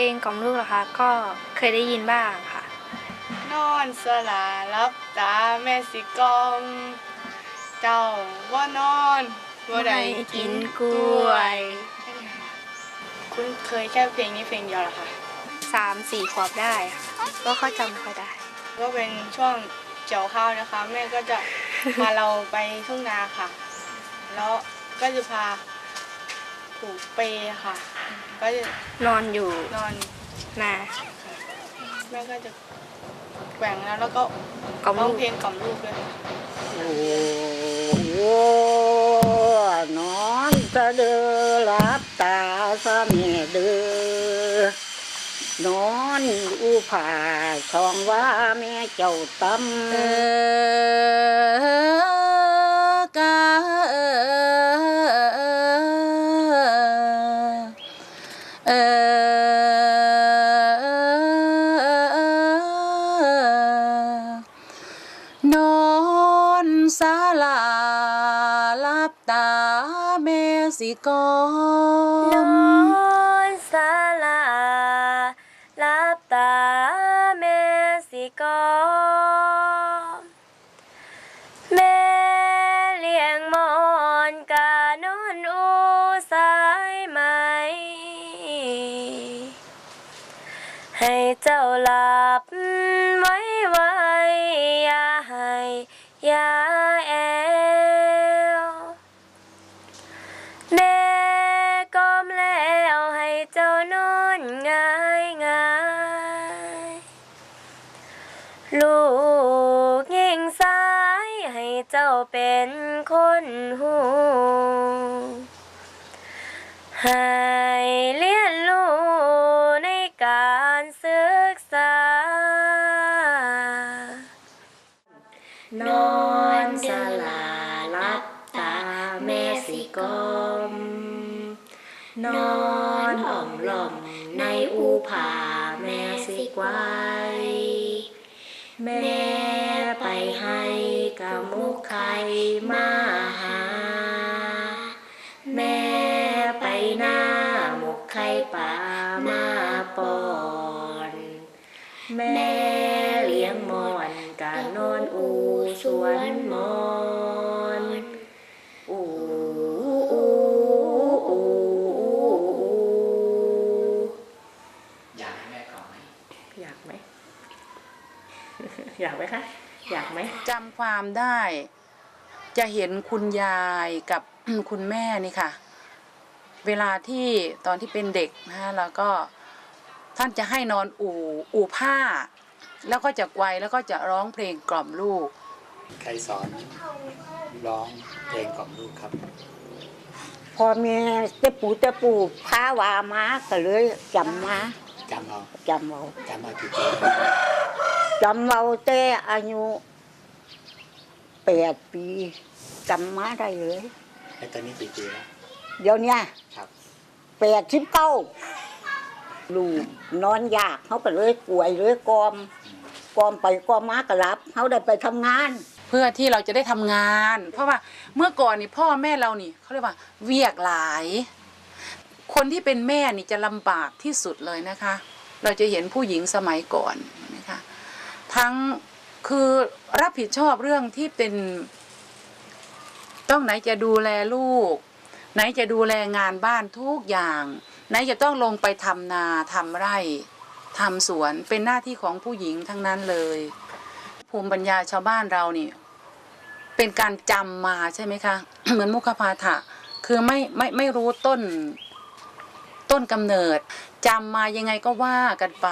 เพลงกล่อมลูกเหรอคะ ก็เคยได้ยินบ้างค่ะ นอนสลารับตาแม่สิกอม เจ้าว่านอนว่าได้กินกล้วย คุณเคยแค่เพลงนี้เพลงเดียวเหรอคะสามสี่ขวบได้ค่ะก็เข้าจำไม่ค่อยได้ ก็เป็นช่วงเกี่ยวข้าวนะคะ แม่ก็จะพาเราไปทุ่งนาค่ะ แล้วก็จะพาผูกเปค่ะ ก็จะนอนอยู่นอนนาแม่ก็จะแกว่งแล้วแล้วก็กล่อมร้อลูงกเพลงกล่อมลูกด้วยค่ะโอ้โหนอนสะเดือรับตาสะเมเดือนอนอูผ่าทองว่าแม่เจ้าตำเออกาเอเม่สิกอนอนศาลาลับตาแม่สิกอมแม่เลี้ย เป็นคนหูให้เรียนรู้ในการศึกษา นอนสลารับตาแม่สิกมนอนอ่อมหล่อมในอูผาแม่สิกวยแม่ไปให้กับมุก มาหา แม่ไปหน้าหมกไข่ป่ามาปอน แม่เลี้ยงมอนกะนอนอูสวนมอนอูอูอูอูอยากให้แม่กล่อมไหมอยากไหม อยากไหมคะ อยากไหม จำความได้ จะเห็นคุณยายกับคุณแม่นี่ค่ะ เวลาที่ตอนที่เป็นเด็กนะฮะแล้วก็ท่านจะให้นอนอู่อู่ผ้า แล้วก็จะไกวแล้วก็จะร้องเพลงกล่อมลูก ใครสอนร้องเพลงกล่อมลูกครับ พอแม่เตปูเตปูพาว่ามาก็เลยจำมาจำเอาจำเอาจำเอากี่ปีจำเอาแต่อายุแปดปีจำมาได้เลย แล้วตอนนี้กี่ปีแล้วเดี๋ยวเนี้ยครับ แปดสิบเก้าลูกนอนยากเขาก็เลยป่วยเลยกอมกอมไปกอมมาก็รับเขาได้ไปทำงาน เพื่อที่เราจะได้ทำงาน เพราะว่าเมื่อก่อนนี่พ่อแม่เรานี่เขาเรียกว่า เวียกหลาย คนที่เป็นแม่นี่จะลำบากที่สุดเลยนะคะ เราจะเห็นผู้หญิงสมัยก่อนนะคะ ทั้ง คือรับผิดชอบเรื่องที่เป็น ต้องไหนจะดูแลลูก ไหนจะดูแลงานบ้านทุกอย่าง ไหนจะต้องลงไปทำนาทำไร่ทำสวนเป็นหน้าที่ของผู้หญิงทั้งนั้นเลย ภูมิปัญญาชาวบ้านเรานี่ เป็นการจำมาใช่ไหมคะ เหมือนมุขพาถะคือไม่ไม่ไม่รู้ต้นต้นกำเนิดจำมายังไงก็ว่ากันไป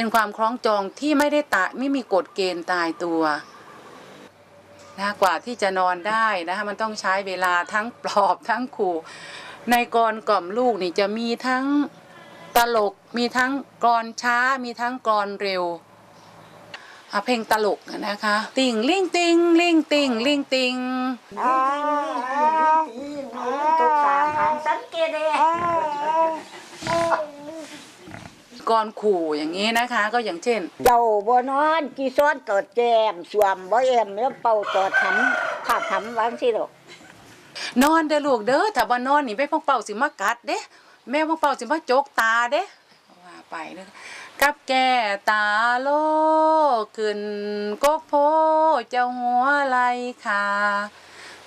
เป็นความคล้องจองที่ไม่ได้ตายไม่มีกฎเกณฑ์ตายตัวนะกว่าที่จะนอนได้นะคะมันต้องใช้เวลาทั้งปลอบทั้งขู่ ในกรกล่อมลูกนี่จะมีทั้งตลกมีทั้งกรช้า มีทั้งกรเร็วอะเพลงตลกนะคะ ติ่งลิงติงลิงติงลิงติงตกสามหางสังเกตเลย กรขู่อย่างนี้นะคะ ก็อย่างเช่น เจ้าบ่นอนกี่ซ้อนตอดแจมสวมบ่แอมแล้วเป่าตอดทำภาพทำวางสิหรอกนอนเด้อลูกเด้อถ้าบ่นอนนี่ไปพวกเป่าสิมากัดเด้แม่บางเป่าสิมาจกตาเด้ว่าไปเด้อกับแก่ตาโลขึ้นกกโพเจ้าหัวไหลขา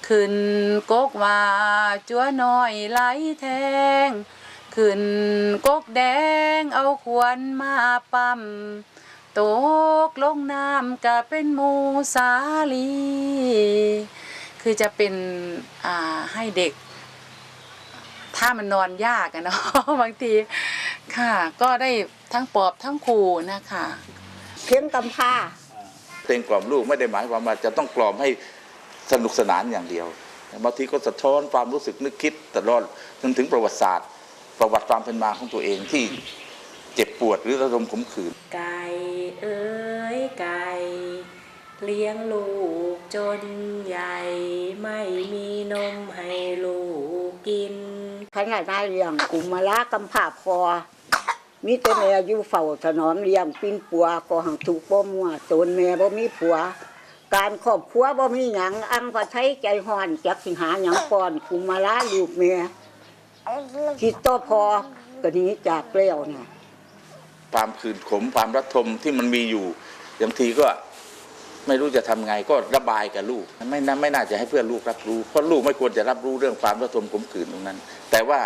ขึ้นกกว่าจัวน้อยไหลแทง ขึ้นกกแดงเอาขวญมาปั๊มตกลงน้ำก็เป็นหมูสาลี คือจะเป็นอ่าให้เด็ก ถ้ามันนอนยากอะเนาะบางทีค่ะ ก็ได้ทั้งปอบทั้งครูนะคะเพียงกำพร้าเพลงกล่อมลูกไม่ได้หมายความว่าจะต้องกล่อมให้สนุกสนานอย่างเดียวบางทีก็สะท้อนความรู้สึกนึกคิดตลอดจนถึงประวัติศาสตร์ ประวัติความเป็นมาของตัวเองที่เจ็บปวดหรือระดมขมขืนไก่เอ้ยไก่เลี้ยงลูกจนใหญ่ไม่มีนมให้ลูกกินขนาดนายเลี้ยงกุมมาลากำพร้าพอมีแต่แม่อยู่เฝ้าถนอมเลี้ยงปินปัวก็หังถูกบ่มัวตนแม่บ่มีผัว การครอบครัวบ่มีหยังอังก็ใช้ใจฮ้อนจักสิหาหยังป้อนกุมมาลาลูกแม่ คิดต่อพอก็หนี้จากแล้วน่ะความขืนขมความรัดทมที่มันมีอยู่บางทีก็ไม่รู้จะทำไงก็ระบายกับลูกไม่น่าไม่น่าจะให้เพื่อนลูกรับรู้เพราะลูกไม่ควรจะรับรู้เรื่องความรัดทมขมขืนตรงนั้น แต่ว่า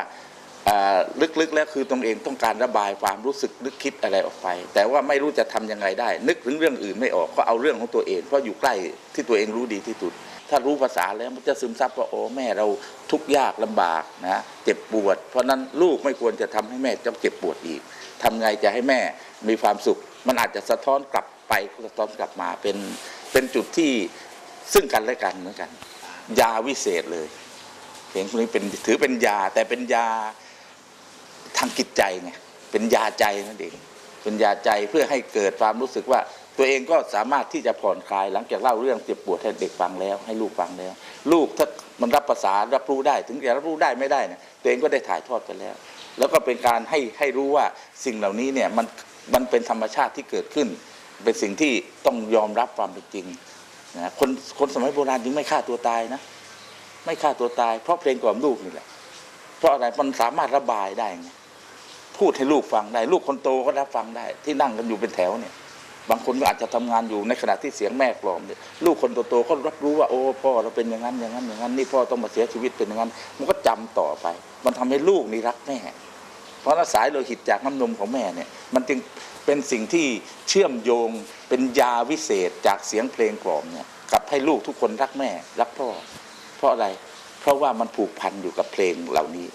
ลึกๆแล้วคือตนเองต้องการระบายความรู้สึกนึกคิดอะไรออกไป แต่ว่าไม่รู้จะทำยังไงได้ นึกถึงเรื่องอื่นไม่ออกก็เอาเรื่องของตัวเองเพราะอยู่ใกล้ที่ตัวเองรู้ดีที่สุด ถ้ารู้ภาษาแล้วมันจะซึมซับว่าโอ้แม่เราทุกข์ยากลำบากนะเจ็บปวด เพราะนั้นลูกไม่ควรจะทำให้แม่ต้องเจ็บปวดอีกทำไงจะให้แม่มีความสุข มันอาจจะสะท้อนกลับไปสะท้อนกลับมาเป็นเป็นจุดที่ซึ่งกันและกันเหมือนกัน ยาวิเศษเลยเพลงพวกนี้เป็นถือเป็นยาแต่เป็นยาทางจิตใจไงเป็นยาใจนั่นเองเป็นยาใจเพื่อให้เกิดความรู้สึกว่า ตัวเองก็สามารถที่จะผ่อนคลายหลังจากเล่าเรื่องเจ็บปวดให้เด็กฟังแล้ว ให้ลูกฟังแล้ว ลูกถ้ามันรับภาษารับรู้ได้ ถึงจะรับรู้ได้ไม่ได้เนี่ยตัวเองก็ได้ถ่ายทอดไปแล้ว แล้วก็เป็นการให้ให้รู้ว่าสิ่งเหล่านี้เนี่ยมันมันเป็นธรรมชาติที่เกิดขึ้น เป็นสิ่งที่ต้องยอมรับความเป็นจริงนะคนคนสมัยโบราณจึงไม่ฆ่าตัวตายนะ ไม่ฆ่าตัวตาย เพราะเพลงกล่อมลูกนี่แหละ เพราะอะไรมันสามารถระบายได้ไงพูดให้ลูกฟังได้ ลูกคนโตก็รับฟังได้ ที่นั่งกันอยู่เป็นแถวเนี่ย บางคนก็อาจจะทำงานอยู่ในขณะที่เสียงแม่กล่อมเนี่ยลูกคนโตๆก็รับรู้ว่าโอ้พ่อเราเป็นอย่างนั้นอย่างนั้นอย่างนั้นนี่พ่อต้องมาเสียชีวิตเป็นอย่างนั้น มันก็จำต่อไป มันทำให้ลูกนี่รักแม่ เพราะาสายโลหิตจากน้ำนมของแม่เนี่ยมันจึงเป็นสิ่งที่เชื่อมโยงเป็นยาวิเศษจากเสียงเพลงกล่อมเนี่ยกับให้ลูกทุกคนรักแม่รักพ่อ เพราะอะไร เพราะว่ามันผูกพันอยู่กับเพลงเหล่านี้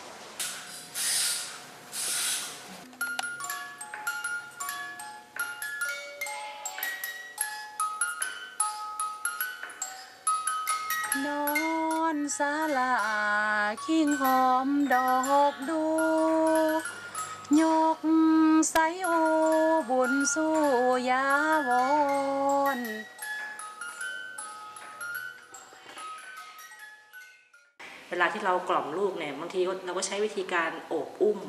นอนศาลาคิงหอมดอกดูยกใสโอบุญสู้ยาวอนเวลาที่เรากล่อมลูกเนี่ยบางทีเราก็ใช้วิธีการโอบอุ้ม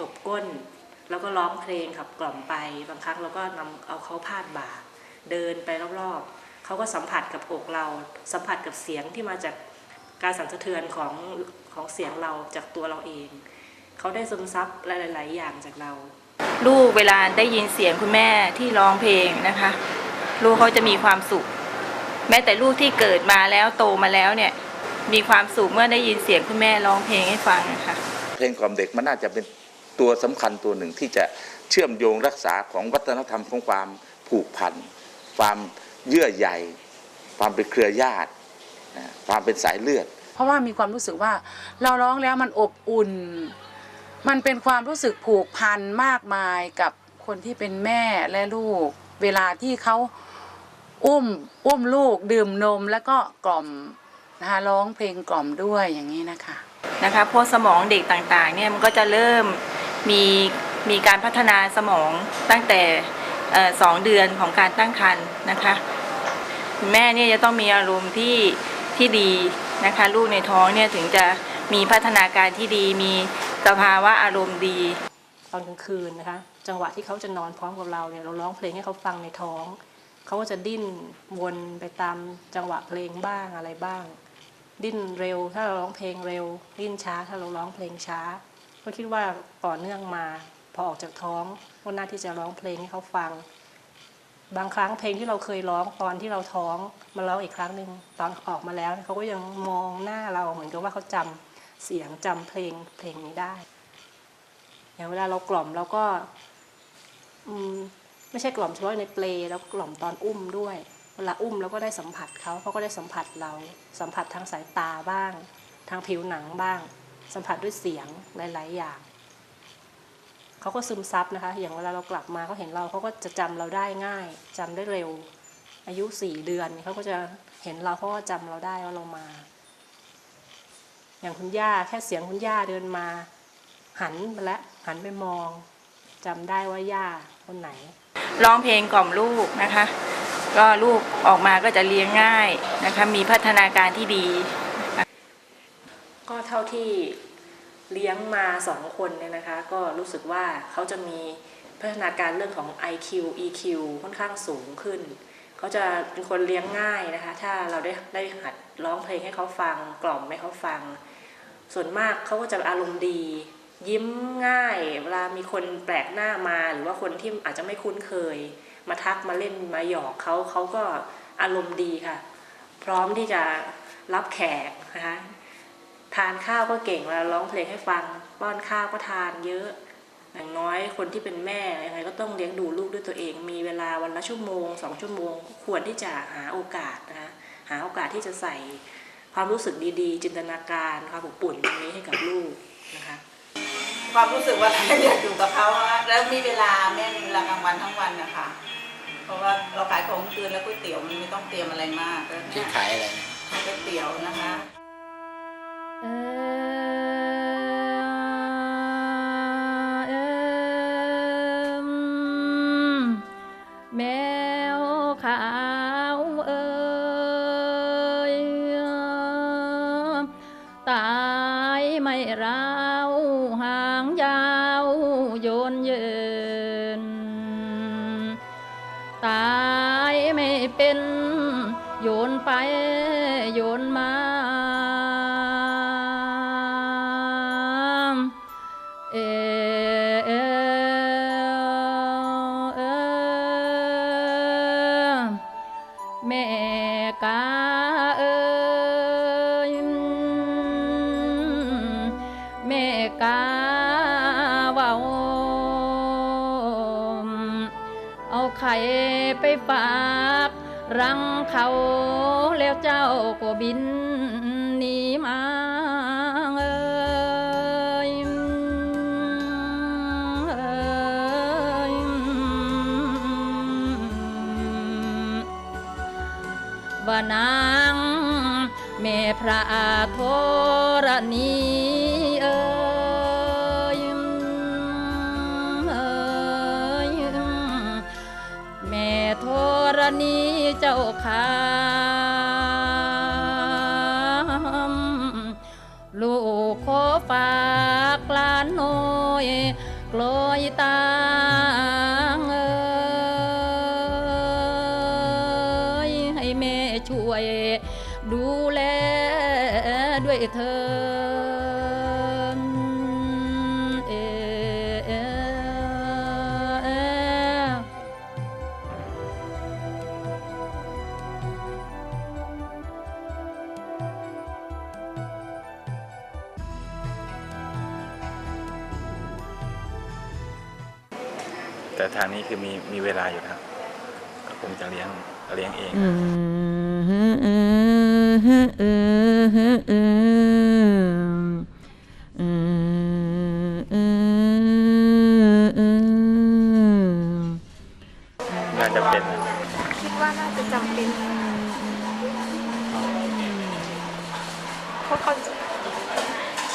ตบก้น แล้วก็ร้องเพลงขับกล่อมไป บางครั้งเราก็นำเอาเขาพาดบ่า เดินไปรอบๆ เขาก็สัมผัสกับอกเรา สัมผัสกับเสียงที่มาจากการสั่นสะเทือนของของเสียงเราจากตัวเราเอง เขาได้ซึมซับหลาย ๆ อย่างจากเรา ลูกเวลาได้ยินเสียงคุณแม่ที่ร้องเพลงนะคะ ลูกเขาจะมีความสุข แม้แต่ลูกที่เกิดมาแล้วโตมาแล้วเนี่ยมีความสุขเมื่อได้ยินเสียงคุณแม่ร้องเพลงให้ฟังนะคะเพลงกล่อมเด็กมันน่าจะเป็นตัวสำคัญตัวหนึ่งที่จะเชื่อมโยงรักษาของวัฒนธรรมของความผูกพันความ เยื่อใยความเป็นเครือญาตินะความเป็นสายเลือด เพราะว่ามีความรู้สึกว่าเราร้องแล้วมันอบอุ่น มันเป็นความรู้สึกผูกพันมากมายกับคนที่เป็นแม่และลูก เวลาที่เขาอุ้มอุ้มลูกดื่มนมแล้วก็กล่อมนะคะร้องเพลงกล่อมด้วยอย่างนี้นะคะนะคะเพราะสมองเด็กต่างๆเนี่ยมันก็จะเริ่มมีมีการพัฒนาสมองตั้งแต่เอ่อสองเดือนของการตั้งครรภ์นะคะ คุณแม่เนี่ยจะต้องมีอารมณ์ที่ที่ดีนะคะ ลูกในท้องเนี่ยถึงจะมีพัฒนาการที่ดีมีสภาวะอารมณ์ดีตอนกลางคืนนะคะ จังหวะที่เขาจะนอนพร้อมกับเราเนี่ยเราร้องเพลงให้เขาฟังในท้องเขาก็จะดิ้นวนไปตามจังหวะเพลงบ้างอะไรบ้าง ดิ้นเร็วถ้าเราร้องเพลงเร็ว ดิ้นช้าถ้าเราร้องเพลงช้าก็คิดว่าต่อเนื่องมา พอออกจากท้องก็น่าที่จะร้องเพลงให้เขาฟัง บางครั้งเพลงที่เราเคยร้องตอนที่เราท้องมาร้องอีกครั้งหนึ่งตอนออกมาแล้วเขาก็ยังมองหน้าเราเหมือนกับว่าเขาจำเสียงจำเพลงเพลงนี้ได้ อย่างเวลาเรากล่อมเราก็อืมไม่ใช่กล่อมเฉพาะในเปลแล้วกล่อมตอนอุ้มด้วย เวลาอุ้มเราก็ได้สัมผัสเขาเขาก็ได้สัมผัสเรา สัมผัสทางสายตาบ้าง ทางผิวหนังบ้าง สัมผัสด้วยเสียงหลาย ๆ อย่าง เขาก็ซึมซับนะคะ อย่างเวลาเรากลับมาเขาเห็นเราเขาก็จะจำเราได้ง่ายจำได้เร็ว อายุสี่เดือนเขาก็จะเห็นเราเขาก็จำเราได้ว่าเรามา อย่างคุณย่าแค่เสียงคุณย่าเดินมา หันไปแล้วหันไปมองจำได้ว่าย่าคนไหนร้องเพลงกล่อมลูกนะคะ ก็ลูกออกมาก็จะเลี้ยงง่ายนะคะ มีพัฒนาการที่ดี ก็เท่าที่ เลี้ยงมาสองคนเนี่ยนะคะ ก็รู้สึกว่าเขาจะมีพัฒนาการเรื่องของ IQ EQ ค่อนข้างสูงขึ้น เขาจะเป็นคนเลี้ยงง่ายนะคะ ถ้าเราได้ได้หัดร้องเพลงให้เขาฟัง กล่อมให้เขาฟัง ส่วนมากเขาก็จะอารมณ์ดี ยิ้มง่าย เวลามีคนแปลกหน้ามา หรือว่าคนที่อาจจะไม่คุ้นเคย มาทักมาเล่นมาหยอกเขาเขาก็อารมณ์ดีค่ะ พร้อมที่จะรับแขกนะคะ ทานข้าวก็เก่งเวลาร้องเพลงให้ฟัง ป้อนข้าวก็ทานเยอะ อย่างน้อยคนที่เป็นแม่ยังไงก็ต้องเลี้ยงดูลูกด้วยตัวเอง มีเวลาวันละชั่วโมงสองชั่วโมง ควรที่จะหาโอกาสนะคะหาโอกาสที่จะใส่ความรู้สึกดีๆ จินตนาการความอบอุ่นตรงนี้ให้กับลูกนะคะความรู้สึกว่าอยากอยู่กับเขาอะแล้วมีเวลาแม่มีเวลากลางวันทั้งวันนะคะเพราะว่าเราขายของคืนแล้วก๋วยเตี๋ยวมันไม่ต้องเตรียมอะไรมากแล้วที่เนี่ยขายอะไรนะขายก๋วยเตี๋ยวนะคะเอิมเอิม แมวขาวเอ่ยตายไม่ร้า เอ่ยแม่กาเว่าเอาไข่ไปฝาก รังเขาแล้วเจ้าก็บิน พระโทรณีเอ่ยแม่ธรณีเจ้าคำลูกขอฝากลานน้อย แต่ทางนี้คือมีมีเวลาอยู่นะครับก็คงจะเลี้ยงเลี้ยงเอง อจะเป็น คิดว่าน่าจะจำเป็นเพราะเขา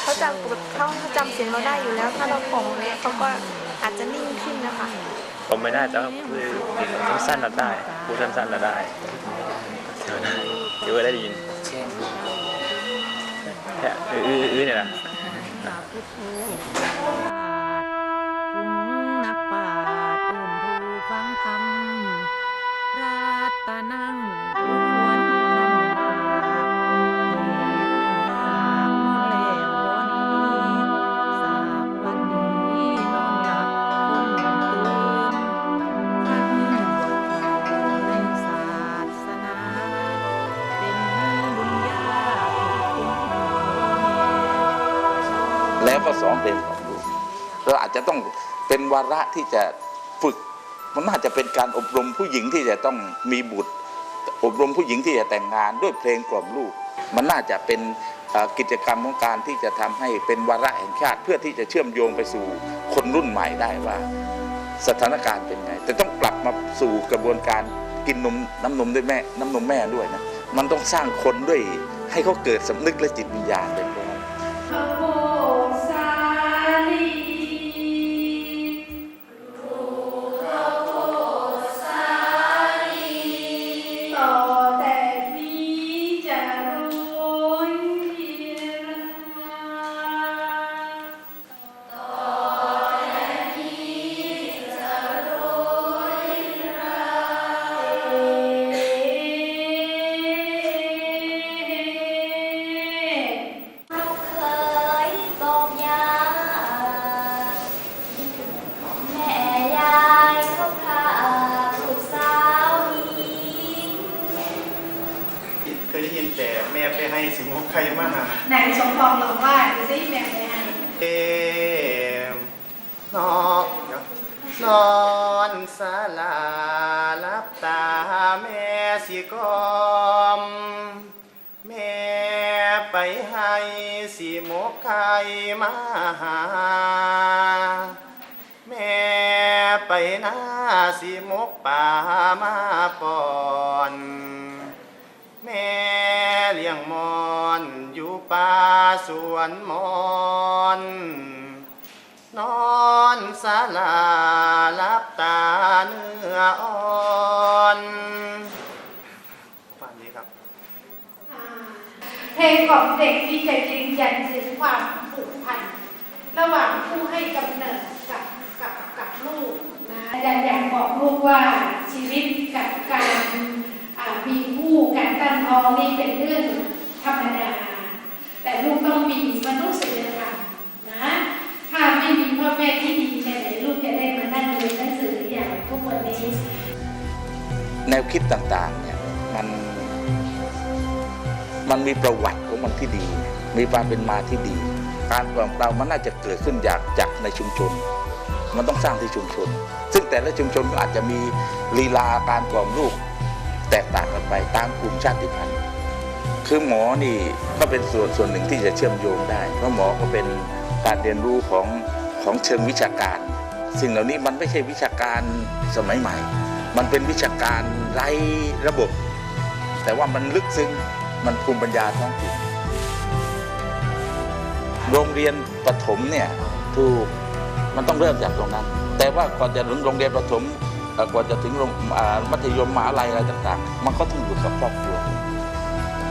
เขาจำปกติเขาจำเสียงเราได้อยู่แล้ว ถ้าเรากล่อมเลยเขาก็อาจจะนิ่งขึ้นนะคะ ผมไม่ได้ แต่คือสั้นๆเราได้พูดสั้นๆเราได้เดี๋ยวได้เดี๋ยวได้ยินแค่อื้ออื้ออื้อเนี่ยนะ จจะต้องเป็นวาระที่จะฝึก มันน่าจะเป็นการอบรมผู้หญิงที่จะต้องมีบุตร อบรมผู้หญิงที่จะแต่งงานด้วยเพลงกล่อมลูก มันน่าจะเป็นกิจกรรมของการที่จะทำให้เป็นวาระแห่งชาติ เพื่อที่จะเชื่อมโยงไปสู่คนรุ่นใหม่ได้ว่า สถานการณ์เป็นไง แต่ต้องกลับมาสู่กระบวนการกินนมน้ำนมด้วยแม่น้ำนมแม่ด้วยนะมันต้องสร้างคนด้วยให้เขาเกิดสำนึกและจิตวิญญาณเป็น บตาแม่สิกอม แม่ไปให้สิหมกไข่มาหา แม่ไปนาสิหมกป่ามาปอนแม่เลี้ยงมอนอยู่ป่าสวนมอน นอนสาลาลับตาเนื้ออ่อนประมาณนี้ครับ เพลงของเด็กที่จะยืนยันถึงความผูกพัน ระหว่างผู้ให้กำเนิดกับกับกับลูกนะอาจารย์อยากบอกลูกว่าชีวิตกับการมีคู่การตั้งท้องนี่เป็นเรื่องธรรมดา แต่ลูกต้องมีมนุษยธรรมนะ ถ้าไม่มีพ่อ แม่ที่ดีแค่ไหนลูกจะได้มานั่งเรียนหนังสืออย่างทุกวันนี้ แนวคิดต่างๆเนี่ยมันมันมีประวัติของมันที่ดี มีความเป็นมาที่ดี การปลอมเรามันน่าจะเกิดขึ้นจากจากในชุมชน มันต้องสร้างที่ชุมชน ซึ่งแต่ละชุมชนก็อาจจะมีลีลาการกล่อมลูกแตกต่างกันไปตามกลุ่มชาติพันธุ์คือหมอนี่ก็เป็นส่วนส่วนหนึ่งที่จะเชื่อมโยงได้ เพราะหมอก็เป็นการเรียนรู้ของ ของเชิงวิชาการ สิ่งเหล่านี้มันไม่ใช่วิชาการสมัยใหม่ มันเป็นวิชาการไร้ระบบ แต่ว่ามันลึกซึ้งมันภูมิปัญญาท้องถิ่นโรงเรียนประถมเนี่ยถูกมันต้องเริ่มจากตรงนั้น แต่ว่าก่อนจะถึงโรงเรียนประถมเอ่อก่อนจะถึงโรงมัธยมมหาลัยอะไรต่าง ๆ มันก็ต้องอยู่กับครอบครัว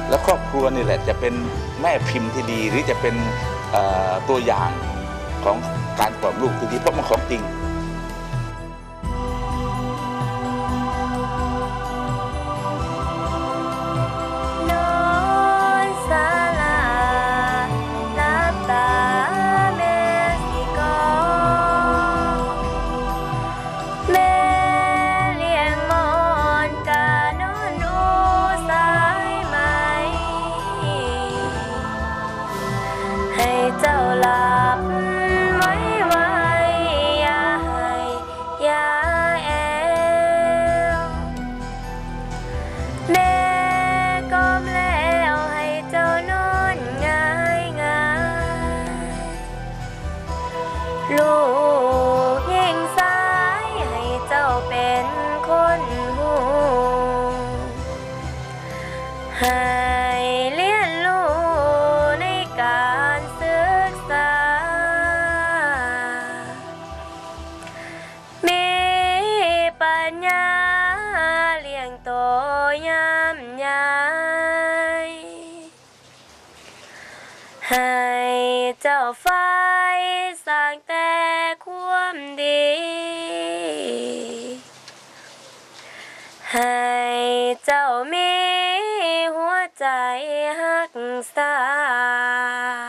และครอบครัวนี่แหละจะเป็นแม่พิมพ์ที่ดีหรือจะเป็นตัวอย่างของ การปลอบลูกจริงๆเพราะมันของจริง มีหัวใจหักษาใต้เบื้องบา